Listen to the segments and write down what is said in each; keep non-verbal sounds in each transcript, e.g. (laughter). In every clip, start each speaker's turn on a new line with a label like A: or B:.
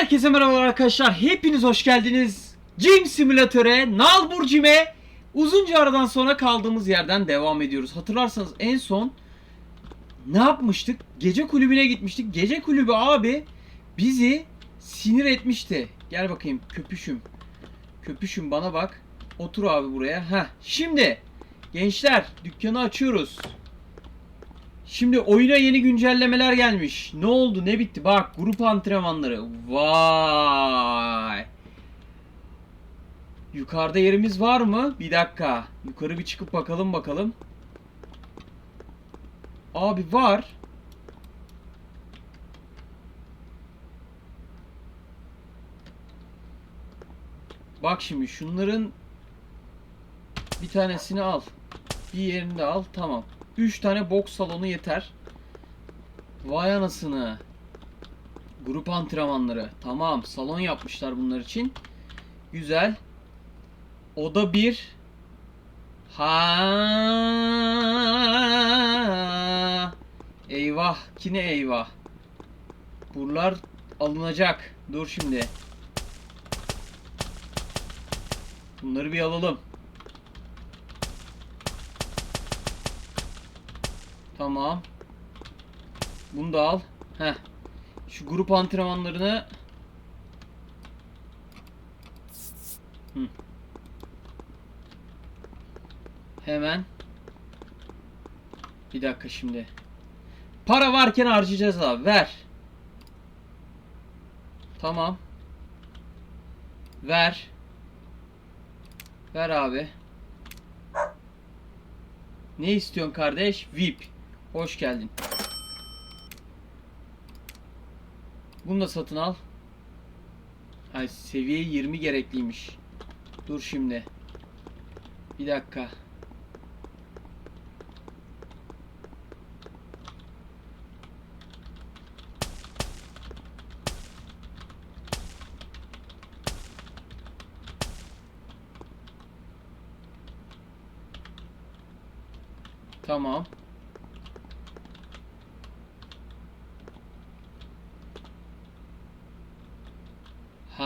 A: Herkese merhabalar arkadaşlar. Hepiniz hoş geldiniz. Gym Simülatör'e, Nalbur Gym'e uzunca aradan sonra kaldığımız yerden devam ediyoruz. Hatırlarsanız en son ne yapmıştık? Gece kulübüne gitmiştik. Gece kulübü abi bizi sinir etmişti. Gel bakayım köpüşüm. Köpüşüm bana bak. Otur abi buraya. Heh. Şimdi gençler dükkanı açıyoruz. Şimdi oyuna yeni güncellemeler gelmiş. Ne oldu ne bitti? Bak grup antrenmanları. Vay. Yukarıda yerimiz var mı? Bir dakika. Yukarı bir çıkıp bakalım bakalım. Abi var. Bak şimdi şunların bir tanesini al. Bir yerini de al. Tamam. 3 tane boks salonu yeter. Vay anasını. Grup antrenmanları. Tamam. Salon yapmışlar bunlar için. Güzel. Oda 1. Ha. Eyvah. Kine eyvah. Buralar alınacak. Dur şimdi. Bunları bir alalım. Tamam. Bunu da al. Heh. Şu grup antrenmanlarını Hı. Hemen Bir dakika şimdi. Para varken harcayacağız abi. Ver. Tamam. Ver. Ver abi. Ne istiyorsun kardeş? VIP. Hoş geldin. Bunu da satın al. Ay seviye 20 gerekliymiş. Dur şimdi. Bir dakika. Tamam.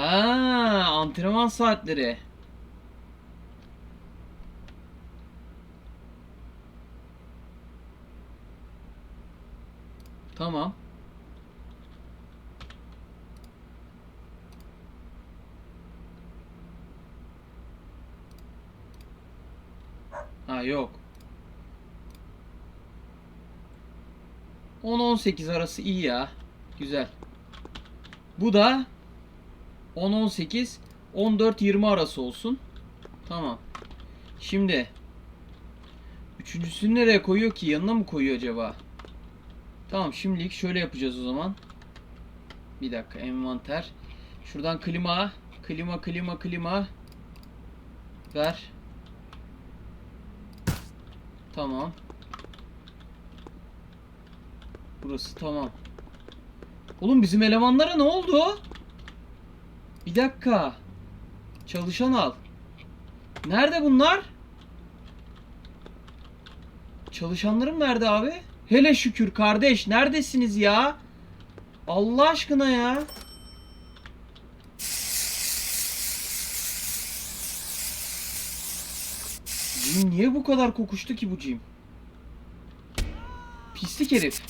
A: Antrenman saatleri. Tamam. Ha yok. 10-18 arası iyi ya. Güzel. Bu da 10-18 14-20 arası olsun. Tamam. Şimdi Üçüncüsünü nereye koyuyor ki? Yanına mı koyuyor acaba? Tamam şimdilik şöyle yapacağız o zaman. Bir dakika envanter. Şuradan klima. Klima klima klima. Ver. Tamam. Burası tamam. Oğlum bizim elemanlara ne oldu? Bir dakika. Çalışan al. Nerede bunlar? Çalışanlarım nerede abi? Hele şükür kardeş. Neredesiniz ya? Allah aşkına ya. Cim niye bu kadar kokuştu ki bu cim? Pislik herif.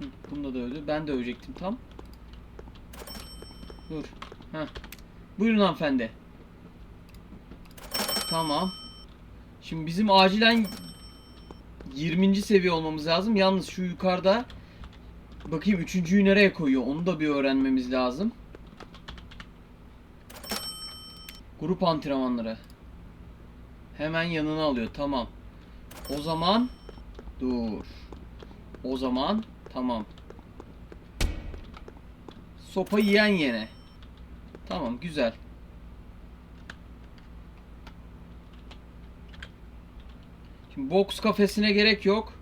A: Hı, Bunda da öldü. Ben de ölecektim tam. Dur. Heh. Buyurun hanımefendi. Tamam. Şimdi bizim acilen 20. seviye olmamız lazım. Yalnız şu yukarıda bakayım üçüncüyü nereye koyuyor onu da bir öğrenmemiz lazım. Grup antrenmanları. Hemen yanına alıyor. Tamam. O zaman dur. O zaman tamam. Sopa yiyen yene. Tamam güzel. Şimdi box kafesine gerek yok.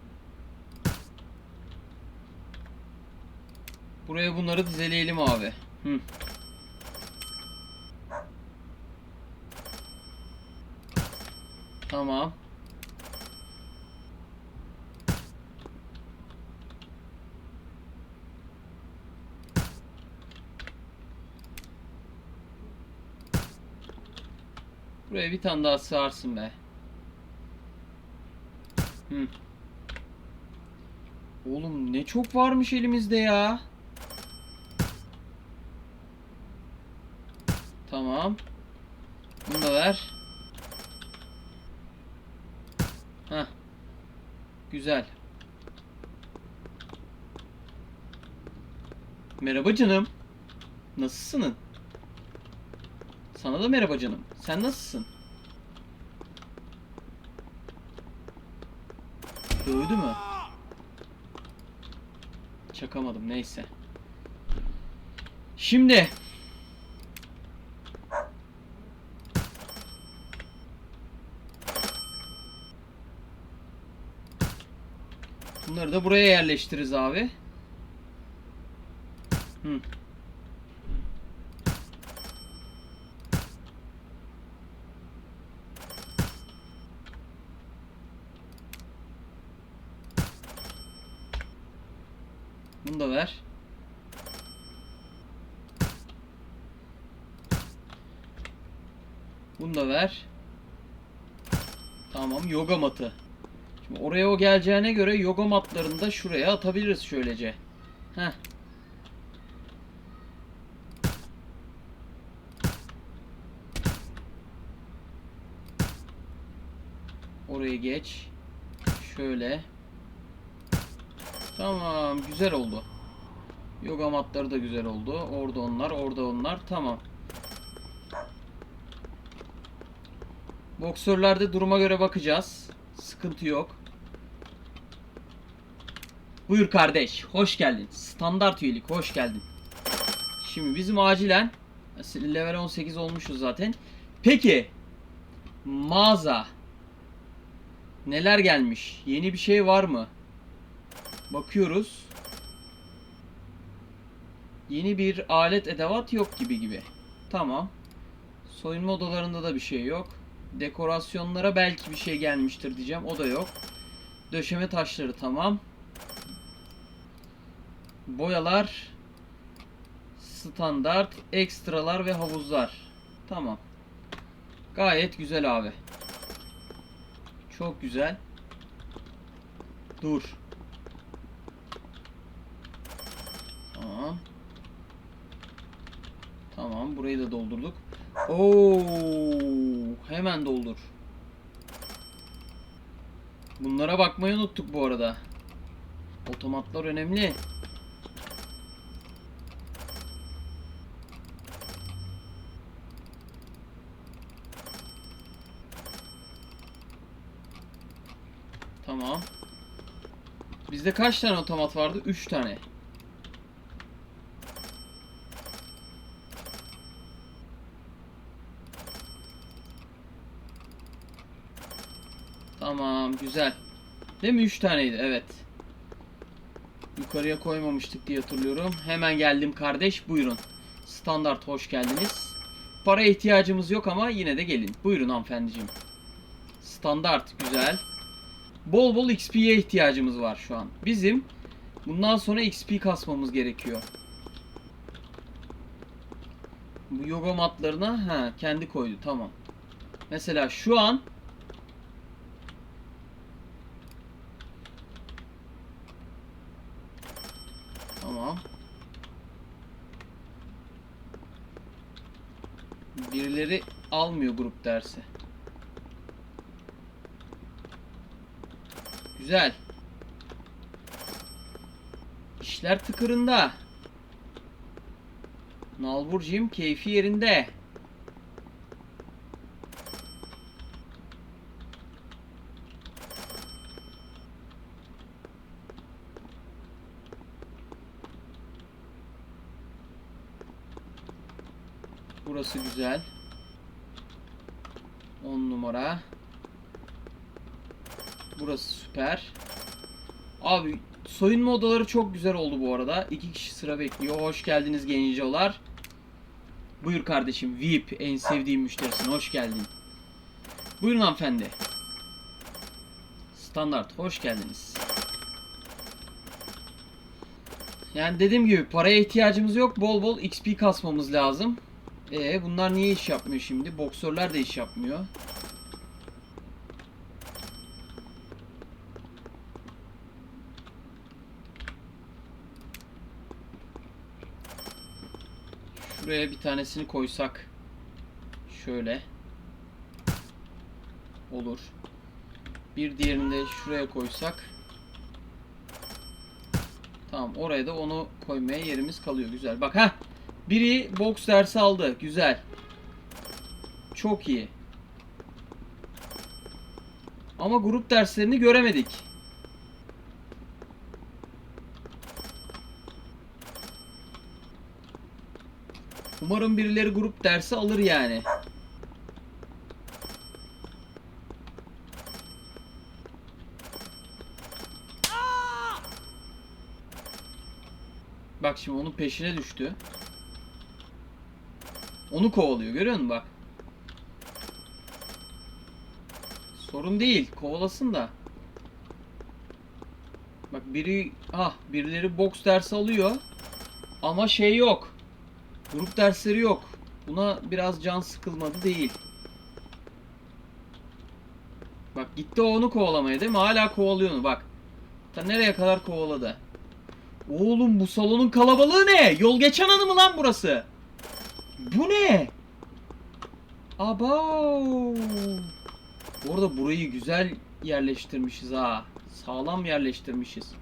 A: Buraya bunları dizeleyelim abi. Hı. Tamam. Buraya bir tane daha sığarsın be. Hı. Oğlum ne çok varmış elimizde ya. Tamam. Bunu da ver. Heh. Güzel. Merhaba canım. Nasılsın? Sana da merhaba canım. Sen nasılsın? Dövdü mü? Çakamadım neyse. Şimdi Bunları da buraya yerleştiririz abi. Hı. Bunu da ver. Bunu da ver. Tamam yoga matı. Şimdi oraya o geleceğine göre yoga matlarını da şuraya atabiliriz şöylece. Heh. Oraya geç. Şöyle. Tamam güzel oldu. Yoga matları da güzel oldu. Orada onlar, orada onlar. Tamam. Boksörlerde duruma göre bakacağız. Sıkıntı yok. Buyur kardeş. Hoş geldin. Standart üyelik. Hoş geldin. Şimdi bizim acilen level 18 olmuşuz zaten. Peki mağaza neler gelmiş? Yeni bir şey var mı? Bakıyoruz. Yeni bir alet edevat yok gibi gibi. Tamam. Soyunma odalarında da bir şey yok. Dekorasyonlara belki bir şey gelmiştir diyeceğim. O da yok. Döşeme taşları tamam. Boyalar standart, ekstralar ve havuzlar. Tamam. Gayet güzel abi. Çok güzel. Dur. Tamam. Tamam, burayı da doldurduk. Oo, hemen doldur. Bunlara bakmayı unuttuk bu arada. Otomatlar önemli. Tamam. Bizde kaç tane otomat vardı? 3 tane. Tamam, güzel. Değil mi? 3 taneydi, evet. Yukarıya koymamıştık diye hatırlıyorum. Hemen geldim kardeş, buyurun. Standart hoş geldiniz. Para ihtiyacımız yok ama yine de gelin. Buyurun hanımefendiciğim. Standart, güzel. Bol bol XP'ye ihtiyacımız var şu an. Bizim bundan sonra XP kasmamız gerekiyor. Bu yoga matlarına ha kendi koydu tamam. Mesela şu an Tamam. Birileri almıyor grup dersi. Güzel. İşler tıkırında. Nalburcuyum keyfi yerinde. Burası güzel. 10 numara. Burası süper. Abi soyunma odaları çok güzel oldu bu arada. İki kişi sıra bekliyor. Hoş geldiniz gencolar. Buyur kardeşim VIP en sevdiğim müşterisin. Hoş geldin. Buyurun hanımefendi. Standart hoş geldiniz. Yani dediğim gibi paraya ihtiyacımız yok. Bol bol XP kasmamız lazım. Ee bunlar niye iş yapmıyor şimdi? Boksörler de iş yapmıyor. Şuraya bir tanesini koysak. Şöyle. Olur. Bir diğerini de şuraya koysak. Tamam oraya da onu koymaya yerimiz kalıyor. Güzel. Bak ha. Biri boks dersi aldı. Güzel. Çok iyi. Ama grup derslerini göremedik. Umarım birileri grup dersi alır yani. Bak şimdi onun peşine düştü. Onu kovalıyor görüyor musun bak. Sorun değil kovalasın da. Bak biri ah birileri boks dersi alıyor. Ama şey yok. Grup dersleri yok. Buna biraz can sıkılmadı değil. Bak gitti onu kovalamaya değil mi? Hala kovalıyor onu bak. Ta nereye kadar kovaladı. Oğlum bu salonun kalabalığı ne? Yol geçen anı mı lan burası? Bu ne? Abo. Bu arada burayı güzel yerleştirmişiz ha. Sağlam yerleştirmişiz.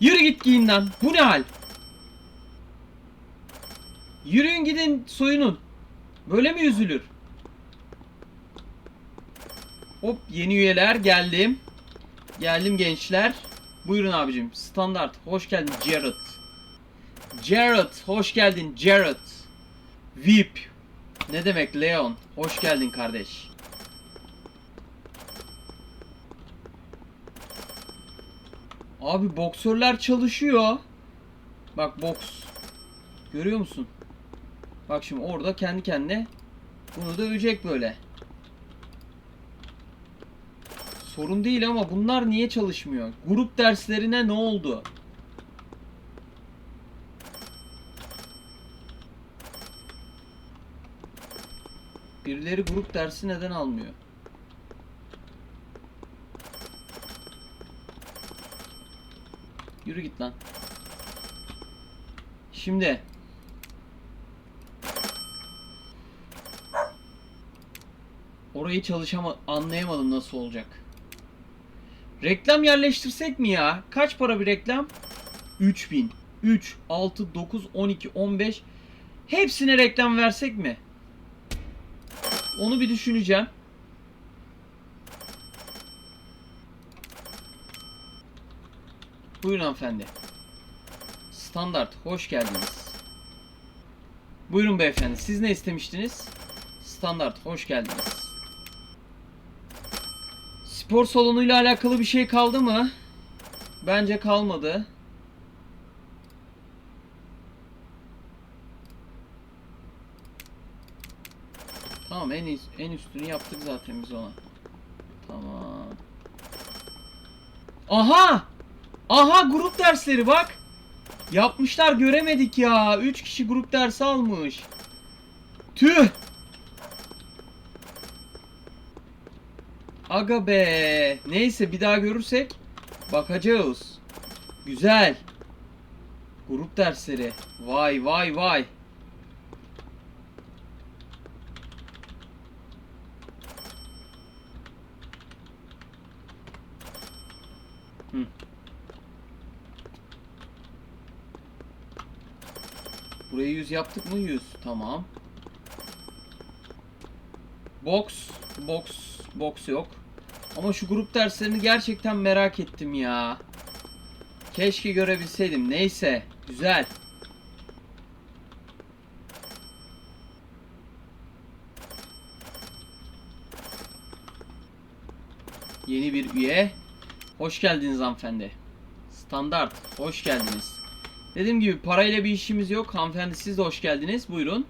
A: Yürü git giyinden. Bu ne hal? Yürüyün gidin soyunun. Böyle mi üzülür? Hop yeni üyeler geldim. Geldim gençler. Buyurun abicim. Standart. Hoş geldin Jared. Jared. Hoş geldin Jared. VIP. Ne demek Leon? Hoş geldin kardeş. Abi boksörler çalışıyor. Bak boks. Görüyor musun? Bak şimdi orada kendi kendine bunu dövecek böyle. Sorun değil ama bunlar niye çalışmıyor? Grup derslerine ne oldu? Birileri grup dersi neden almıyor? Yürü git lan. Şimdi Orayı çalışama anlayamadım nasıl olacak. Reklam yerleştirsek mi ya? Kaç para bir reklam? 3000. 3, 6, 9, 12, 15. Hepsine reklam versek mi? Onu bir düşüneceğim. Buyurun hanımefendi. Standart. Hoş geldiniz. Buyurun beyefendi. Siz ne istemiştiniz? Standart. Hoş geldiniz. Spor salonuyla alakalı bir şey kaldı mı? Bence kalmadı. Tamam en en üstünü yaptık zaten biz ona. Tamam. Aha! Aha grup dersleri bak. Yapmışlar göremedik ya. 3 kişi grup dersi almış. Tüh. Aga be. Neyse bir daha görürsek bakacağız. Güzel. Grup dersleri. Vay vay vay. Hı. Burayı 100 yaptık mı? 100. Tamam. Box, box, box yok. Ama şu grup derslerini gerçekten merak ettim ya. Keşke görebilseydim. Neyse. Güzel. Yeni bir üye. Hoş geldiniz hanımefendi. Standart. Hoş geldiniz. Dediğim gibi parayla bir işimiz yok. Hanımefendi siz de hoş geldiniz. Buyurun.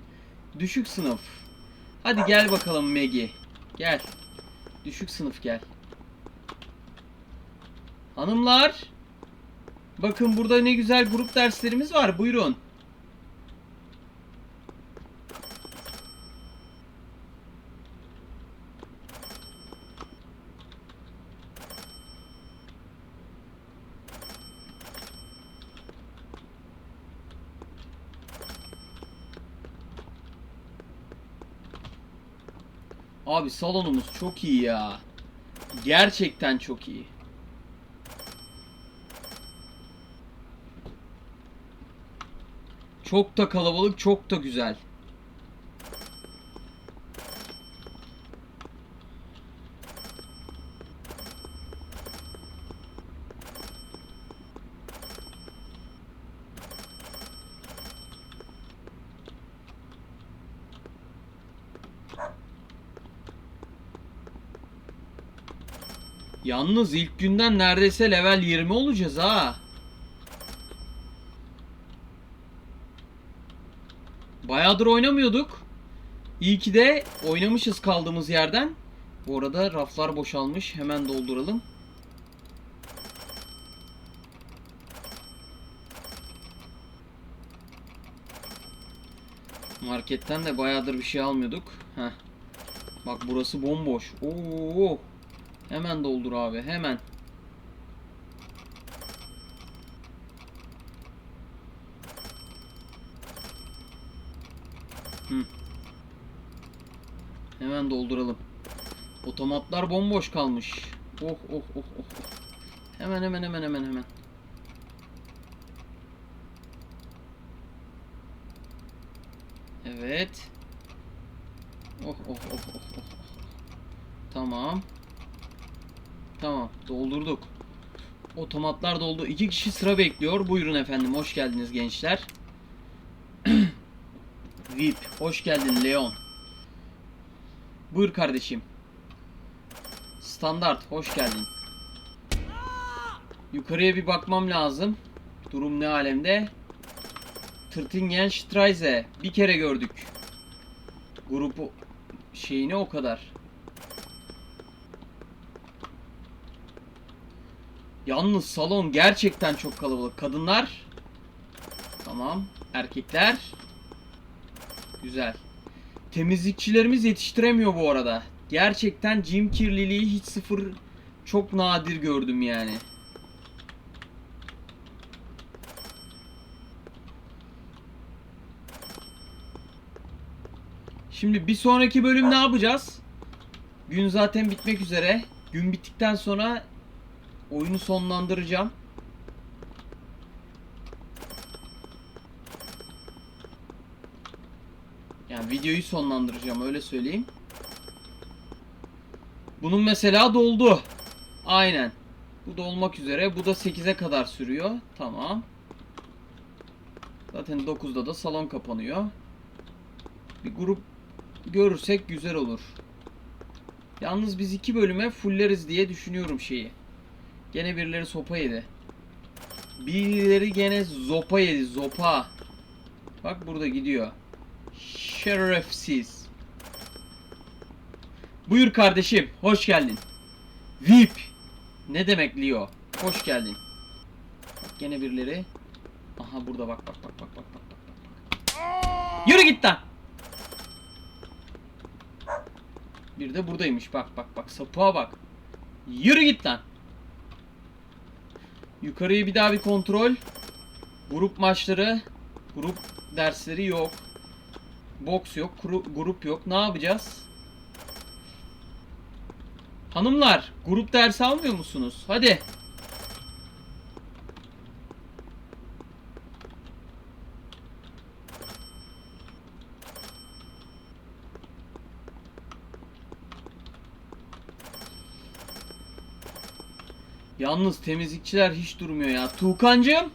A: Düşük sınıf. Hadi gel bakalım Megi. Gel. Düşük sınıf gel. Hanımlar. Bakın burada ne güzel grup derslerimiz var. Buyurun. Abi salonumuz çok iyi ya. Gerçekten çok iyi. Çok da kalabalık, çok da güzel. Yalnız ilk günden neredeyse level 20 olacağız ha. Bayağıdır oynamıyorduk. İyi ki de oynamışız kaldığımız yerden. Bu arada raflar boşalmış. Hemen dolduralım. Marketten de bayağıdır bir şey almıyorduk. Heh. Bak burası bomboş. Oo. Hemen doldur abi hemen. Hı. Hemen dolduralım. Otomatlar bomboş kalmış. Oh oh oh oh. oh. Hemen hemen hemen hemen hemen. Evet. Oh oh oh oh oh. oh. Tamam. Tamam doldurduk. Otomatlar doldu. İki kişi sıra bekliyor. Buyurun efendim. Hoş geldiniz gençler. (clears throat) VIP. Hoş geldin Leon. Buyur kardeşim. Standart. Hoş geldin. Yukarıya bir bakmam lazım. Durum ne alemde? Tırtingen Streise. Bir kere gördük. Grubu şeyini o kadar. Yalnız salon gerçekten çok kalabalık. Kadınlar. Tamam. Erkekler. Güzel. Temizlikçilerimiz yetiştiremiyor bu arada. Gerçekten cim kirliliği hiç sıfır çok nadir gördüm yani. Şimdi bir sonraki bölüm ne yapacağız? Gün zaten bitmek üzere. Gün bittikten sonra oyunu sonlandıracağım. Yani videoyu sonlandıracağım öyle söyleyeyim. Bunun mesela doldu. Aynen. Bu dolmak üzere. Bu da 8'e kadar sürüyor. Tamam. Zaten 9'da da salon kapanıyor. Bir grup görürsek güzel olur. Yalnız biz iki bölüme fulleriz diye düşünüyorum şeyi. Gene birileri sopa yedi. Birileri gene zopa yedi. Zopa. Bak burada gidiyor. Şerefsiz. Buyur kardeşim. Hoş geldin. VIP. Ne demek Leo? Hoş geldin. Bak gene birileri. Aha burada bak bak bak bak bak bak bak. Yürü git lan. Bir de buradaymış. Bak bak bak sapığa bak. Yürü git lan. Yukarıyı bir daha bir kontrol. Grup maçları, grup dersleri yok. Boks yok, grup yok. Ne yapacağız? Hanımlar, grup dersi almıyor musunuz? Hadi. Yalnız temizlikçiler hiç durmuyor ya. Tuğkancığım.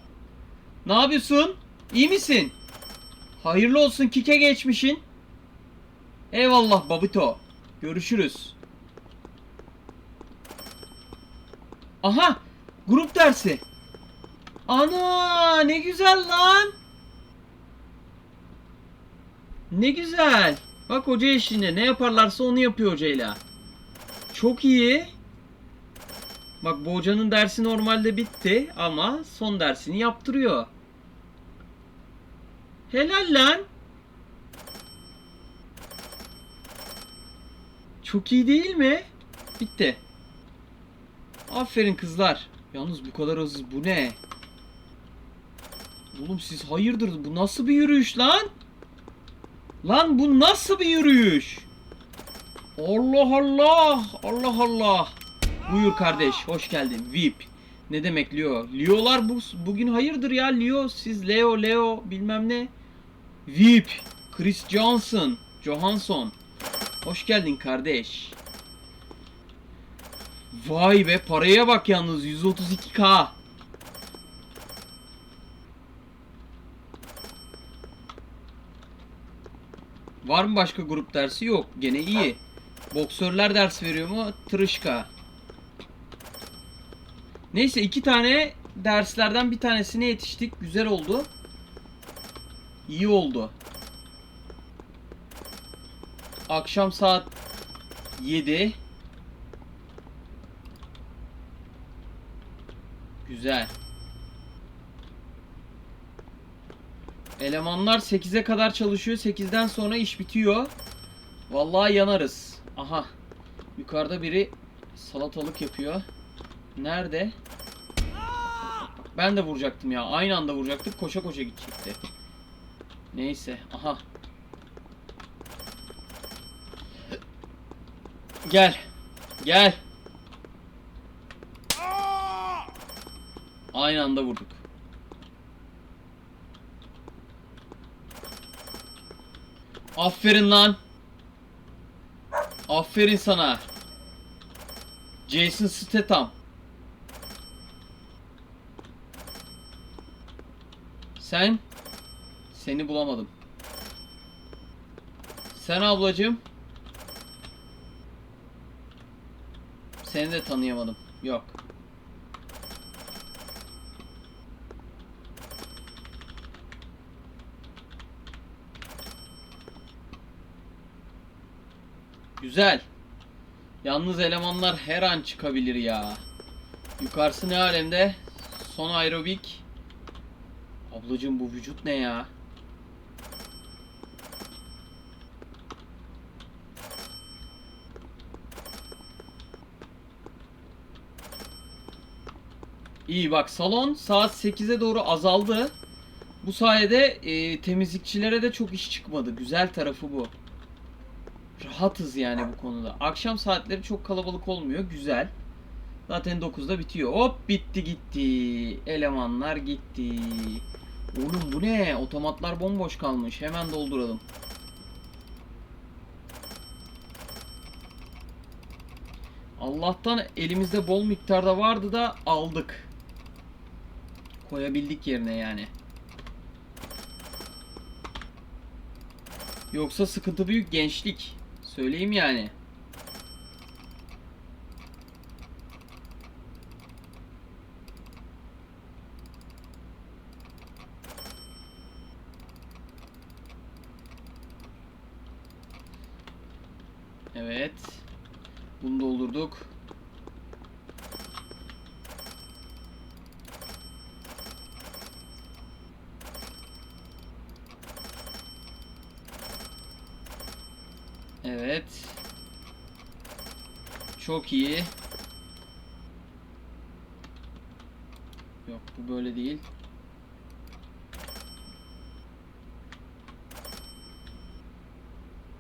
A: Ne yapıyorsun? İyi misin? Hayırlı olsun kike geçmişin. Eyvallah babito. Görüşürüz. Aha! Grup dersi. Ana ne güzel lan. Ne güzel. Bak hoca eşliğinde ne yaparlarsa onu yapıyor hocayla. Çok iyi. Bak bu dersi normalde bitti ama son dersini yaptırıyor. Helal lan. Çok iyi değil mi? Bitti. Aferin kızlar. Yalnız bu kadar hızlı bu ne? Oğlum siz hayırdır bu nasıl bir yürüyüş lan? Lan bu nasıl bir yürüyüş? Allah Allah. Allah Allah. Buyur kardeş. Hoş geldin. VIP. Ne demek Leo? Leo'lar bu, bugün hayırdır ya Leo. Siz Leo Leo bilmem ne. VIP. Chris Johnson. Johansson. Hoş geldin kardeş. Vay be paraya bak yalnız 132k. Var mı başka grup dersi? Yok. Gene iyi. Boksörler ders veriyor mu? Tırışka. Neyse iki tane derslerden bir tanesine yetiştik. Güzel oldu. İyi oldu. Akşam saat 7. Güzel. Elemanlar 8'e kadar çalışıyor. 8'den sonra iş bitiyor. Vallahi yanarız. Aha. Yukarıda biri salatalık yapıyor. Nerede? Ben de vuracaktım ya. Aynı anda vuracaktık. Koşa koşa gidecekti. Neyse. Aha. Gel. Gel. Aynı anda vurduk. Aferin lan. Aferin sana. Jason Statham. Sen? Seni bulamadım. Sen ablacığım? Seni de tanıyamadım. Yok. Güzel. Yalnız elemanlar her an çıkabilir ya. Yukarısı ne alemde? Son aerobik. Ablacığım bu vücut ne ya? İyi bak salon saat 8'e doğru azaldı. Bu sayede e, temizlikçilere de çok iş çıkmadı. Güzel tarafı bu. Rahatız yani bu konuda. Akşam saatleri çok kalabalık olmuyor. Güzel. Zaten 9'da bitiyor. Hop bitti gitti. Elemanlar gitti. Oğlum bu ne? Otomatlar bomboş kalmış. Hemen dolduralım. Allah'tan elimizde bol miktarda vardı da aldık. Koyabildik yerine yani. Yoksa sıkıntı büyük gençlik. Söyleyeyim yani. Evet. Bunu doldurduk. Evet. İyi. Yok bu böyle değil.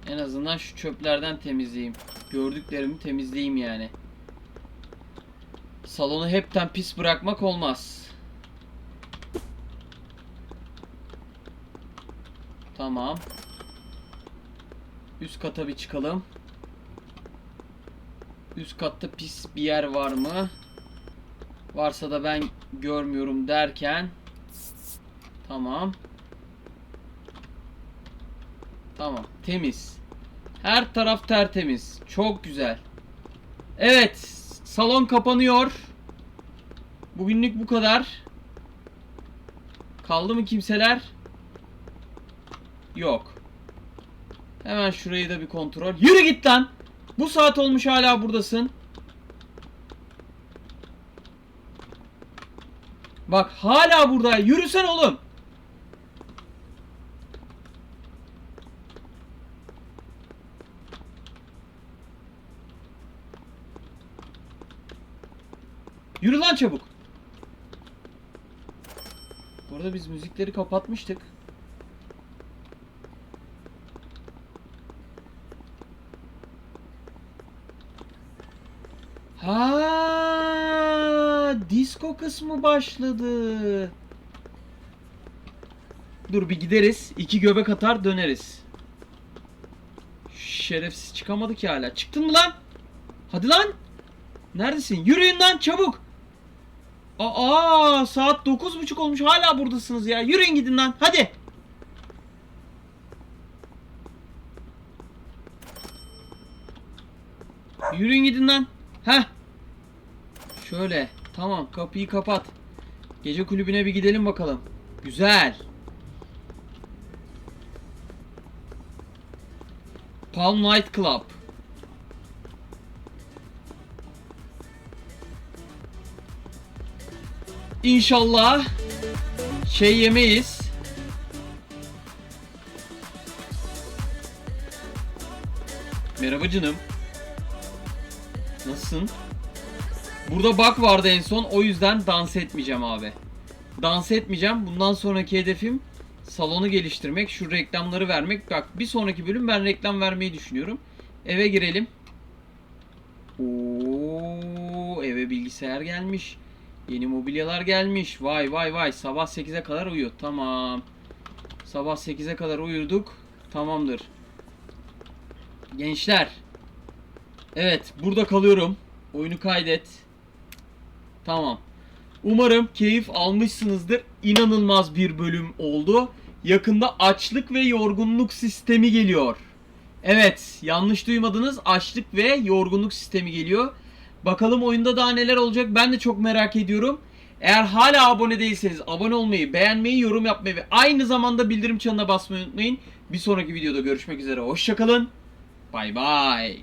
A: En azından şu çöplerden temizleyeyim. Gördüklerimi temizleyeyim yani. Salonu hepten pis bırakmak olmaz. Tamam. Üst kata bir çıkalım. Üst katta pis bir yer var mı? Varsa da ben görmüyorum derken. Tamam. Tamam. Temiz. Her taraf tertemiz. Çok güzel. Evet. Salon kapanıyor. Bugünlük bu kadar. Kaldı mı kimseler? Yok. Hemen şurayı da bir kontrol. Yürü git lan. Bu saat olmuş hala buradasın. Bak hala burada. Yürüsen oğlum. Yürü lan çabuk. Bu arada biz müzikleri kapatmıştık. Ha, disco kısmı başladı. Dur bir gideriz. iki göbek atar döneriz. Şerefsiz çıkamadı ki hala. Çıktın mı lan? Hadi lan. Neredesin? Yürüyün lan çabuk. Aa saat 9.30 olmuş hala buradasınız ya. Yürüyün gidin lan. Hadi. Yürüyün gidin lan. Heh. Şöyle. Tamam kapıyı kapat. Gece kulübüne bir gidelim bakalım. Güzel. Palm Night Club. İnşallah şey yemeyiz. Merhaba canım. Nasılsın? Burada bak vardı en son o yüzden dans etmeyeceğim abi. Dans etmeyeceğim. Bundan sonraki hedefim salonu geliştirmek, şu reklamları vermek. Bak bir sonraki bölüm ben reklam vermeyi düşünüyorum. Eve girelim. Oo, eve bilgisayar gelmiş. Yeni mobilyalar gelmiş. Vay vay vay. Sabah 8'e kadar uyu. Tamam. Sabah 8'e kadar uyuduk. Tamamdır. Gençler. Evet, burada kalıyorum. Oyunu kaydet. Tamam. Umarım keyif almışsınızdır. İnanılmaz bir bölüm oldu. Yakında açlık ve yorgunluk sistemi geliyor. Evet, yanlış duymadınız. Açlık ve yorgunluk sistemi geliyor. Bakalım oyunda daha neler olacak ben de çok merak ediyorum. Eğer hala abone değilseniz abone olmayı, beğenmeyi, yorum yapmayı ve aynı zamanda bildirim çanına basmayı unutmayın. Bir sonraki videoda görüşmek üzere. Hoşçakalın. Bay bay.